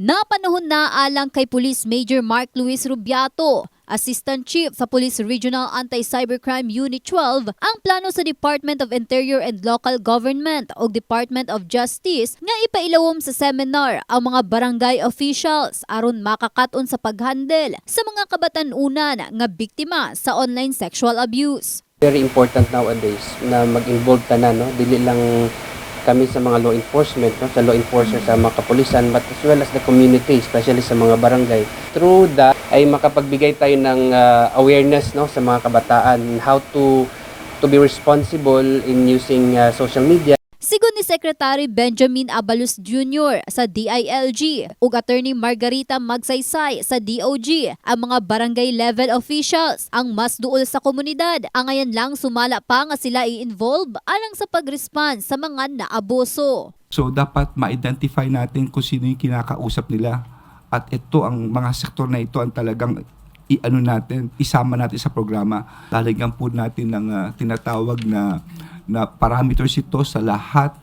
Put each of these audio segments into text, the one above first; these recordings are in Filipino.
Napanahon na alang kay Police Major Mark Luis Rubiato, Assistant Chief sa Police Regional Anti-Cybercrime Unit 12, ang plano sa Department of Interior and Local Government o Department of Justice nga ipailawom sa seminar ang mga barangay officials aron makakaton sa paghandle sa mga kabatan-unan nga biktima sa online sexual abuse. Very important nowadays na mag-involve ka na, no? Dili lang kami sa mga law enforcement, no? sa law enforcers, sa mga kapulisan, but as well as the community, especially sa mga barangay. Through that, ay makapagbigay tayo ng uh, awareness no? sa mga kabataan, how to to be responsible in using uh, social media. Sigon ni Secretary Benjamin Abalos Jr. sa DILG ug Attorney Margarita Magsaysay sa DOG, ang mga barangay level officials ang mas duol sa komunidad. Ang ngayon lang sumala pa nga sila i-involve alang sa pag-respond sa mga naabuso. So dapat ma-identify natin kung sino yung kinakausap nila. At ito ang mga sektor na ito ang talagang i-ano natin, isama natin sa programa. Lalagyan po natin ng ah, tinatawag na na parameters ito sa lahat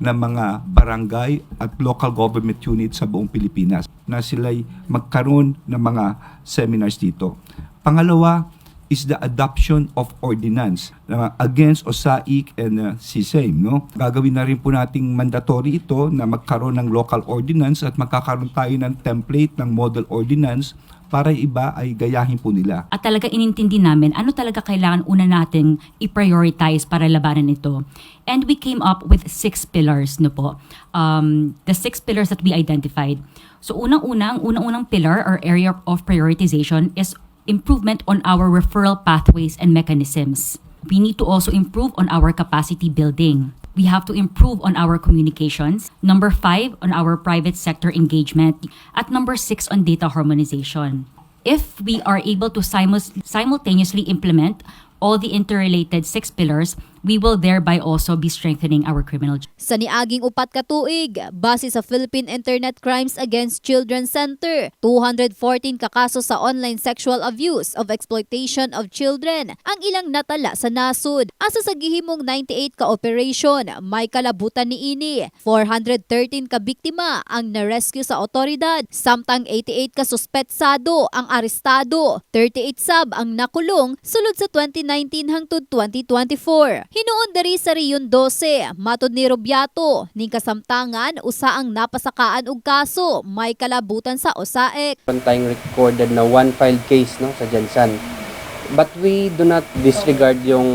ng mga barangay at local government units sa buong Pilipinas na sila'y magkaroon ng mga seminars dito. Pangalawa is the adoption of ordinance na against OSAIC and uh, CSAIM. No? Gagawin na rin po nating mandatory ito na magkaroon ng local ordinance at magkakaroon tayo ng template ng model ordinance para iba ay gayahin po nila. at talaga inintindi namin ano talaga kailangan una nating i-prioritize para labanan ito. And we came up with six pillars, no po. Um, the six pillars that we identified. So unang-unang, unang-unang pillar or area of prioritization is improvement on our referral pathways and mechanisms. We need to also improve on our capacity building. We have to improve on our communications. Number five, on our private sector engagement. At number six, on data harmonization. If we are able to simultaneously implement all the interrelated six pillars, we will thereby also be strengthening our criminal Sa niaging upat ka tuig, base sa Philippine Internet Crimes Against Children Center, 214 kakaso sa online sexual abuse of exploitation of children ang ilang natala sa nasud. Asa sa gihimong 98 ka operation, may kalabutan ni ini. 413 ka biktima ang na-rescue sa otoridad, samtang 88 ka suspetsado ang arestado, 38 sab ang nakulong sulod sa 2019 hangtod 2024. Hinuon diri sa Riyon 12, matod ni Robiato, ning kasamtangan usa ang napasakaan og kaso, may kalabutan sa OSAEC. Tayong recorded na one filed case no, sa Jansan. But we do not disregard yung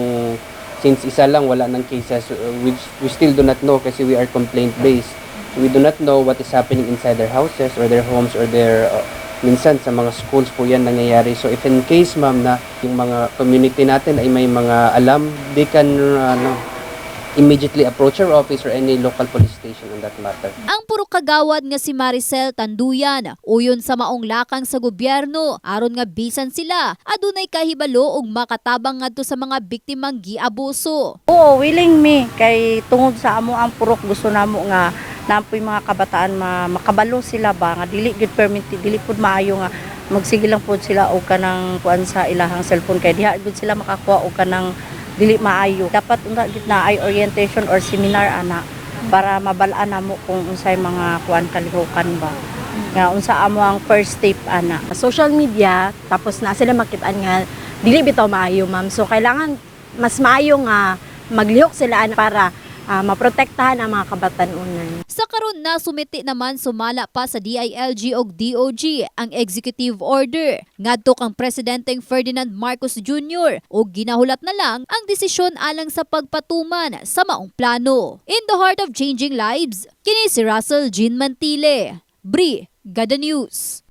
since isa lang wala ng cases uh, we, we still do not know kasi we are complaint based. We do not know what is happening inside their houses or their homes or their uh, minsan sa mga schools po yan nangyayari. So if in case ma'am na yung mga community natin ay may mga alam, they can uh, ano, immediately approach our office or any local police station on that matter. Ang puro kagawad nga si Maricel Tanduyan, uyon sa maong lakang sa gobyerno, aron nga bisan sila, adunay kahibalo og makatabang ngadto sa mga biktimang giabuso. Oo, willing me kay tungod sa amo ang purok gusto namo nga napoy mga kabataan ma, makabalo sila ba? Nga dili gud permit dili pud maayo nga magsige lang pud sila og kanang kuan sa ilahang cellphone. Kay diha gud sila makakuha og kanang dili maayo. Dapat unta gid na ay orientation or seminar ana para mabalaan namo kung unsay mga kuan kalihukan ba. Nga unsa amo ang first step ana. Social media tapos na sila makitaan nga dili bitaw maayo ma'am. So kailangan mas maayo nga maglihok sila ana para ah, maprotektahan ang mga kabatanunan Sa karon na sumiti naman sumala pa sa DILG ug DOG ang executive order ngadto kang presidenteng Ferdinand Marcos Jr. ug ginahulat na lang ang desisyon alang sa pagpatuman sa maong plano. In the heart of changing lives, kini si Russell Jean Mantile. Bri, Gada News.